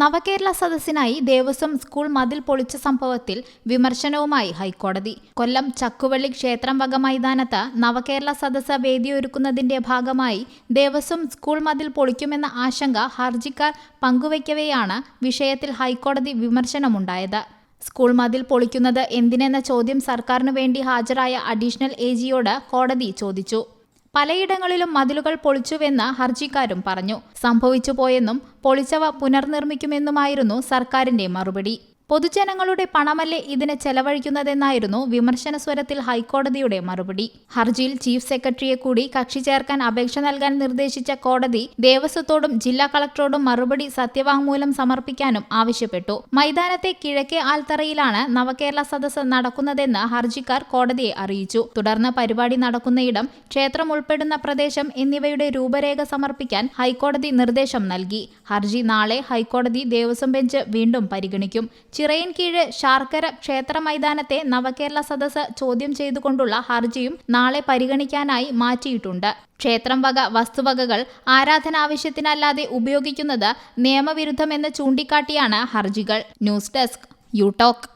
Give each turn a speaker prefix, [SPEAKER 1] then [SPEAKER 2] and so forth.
[SPEAKER 1] നവകേരള സദസ്സിനായി Devaswom school മതിൽ പൊളിച്ച സംഭവത്തിൽ വിമർശനവുമായി ഹൈക്കോടതി. കൊല്ലം ചക്കുവള്ളി ക്ഷേത്രം വക മൈതാനത്ത് നവകേരള സദസ്സ് വേദിയൊരുക്കുന്നതിന്റെ ഭാഗമായി ദേവസ്വം സ്കൂൾ മതിൽ പൊളിക്കുമെന്ന ആശങ്ക ഹർജിക്കാർ പങ്കുവയ്ക്കവെയാണ് വിഷയത്തിൽ ഹൈക്കോടതി വിമർശനമുണ്ടായത്. സ്കൂൾ മതിൽ പൊളിക്കുന്നത് എന്തിനെന്ന ചോദ്യം സർക്കാരിനു വേണ്ടി ഹാജരായ അഡീഷണൽ എ ജിയോട് കോടതി ചോദിച്ചു. പലയിടങ്ങളിലും മതിലുകൾ പൊളിച്ചുവെന്ന് ഹർജിക്കാരും പറഞ്ഞു. സംഭവിച്ചു പോയെന്നും പൊളിച്ചവ പുനർനിർമ്മിക്കുമെന്നുമായിരുന്നു സർക്കാരിന്റെ മറുപടി. പൊതുജനങ്ങളുടെ പണമല്ലേ ഇതിന് ചെലവഴിക്കുന്നതെന്നായിരുന്നു വിമർശന സ്വരത്തിൽ ഹൈക്കോടതിയുടെ മറുപടി. ഹർജിയിൽ ചീഫ് സെക്രട്ടറിയെ കൂടി കക്ഷി ചേർക്കാൻ അപേക്ഷ നൽകാൻ നിർദ്ദേശിച്ച കോടതി ദേവസ്വത്തോടും ജില്ലാ കളക്ടറോടും മറുപടി സത്യവാങ്മൂലം സമർപ്പിക്കാനും ആവശ്യപ്പെട്ടു. മൈതാനത്തെ കിഴക്കേ ആൽത്തറയിലാണ് നവകേരള സദസ്സ് നടക്കുന്നതെന്ന് ഹർജിക്കാർ കോടതിയെ അറിയിച്ചു. തുടർന്ന് പരിപാടി നടക്കുന്നയിടം ക്ഷേത്രം ഉൾപ്പെടുന്ന പ്രദേശം എന്നിവയുടെ രൂപരേഖ സമർപ്പിക്കാൻ ഹൈക്കോടതി നിർദ്ദേശം നൽകി. ഹർജി നാളെ ഹൈക്കോടതി ദേവസ്വം ബെഞ്ച് വീണ്ടും പരിഗണിക്കും. ചിറയൻകീഴ് ശാർക്കര ക്ഷേത്ര മൈതാനത്തെ നവകേരള സദസ് ചോദ്യം ചെയ്തുകൊണ്ടുള്ള ഹർജിയും നാളെ പരിഗണിക്കാനായി മാറ്റിയിട്ടുണ്ട്. ക്ഷേത്രം വക വസ്തുവകകൾ ആരാധനാവശ്യത്തിനല്ലാതെ ഉപയോഗിക്കുന്നത് നിയമവിരുദ്ധമെന്ന് ചൂണ്ടിക്കാട്ടിയാണ് ഹർജികൾ. News desk you talk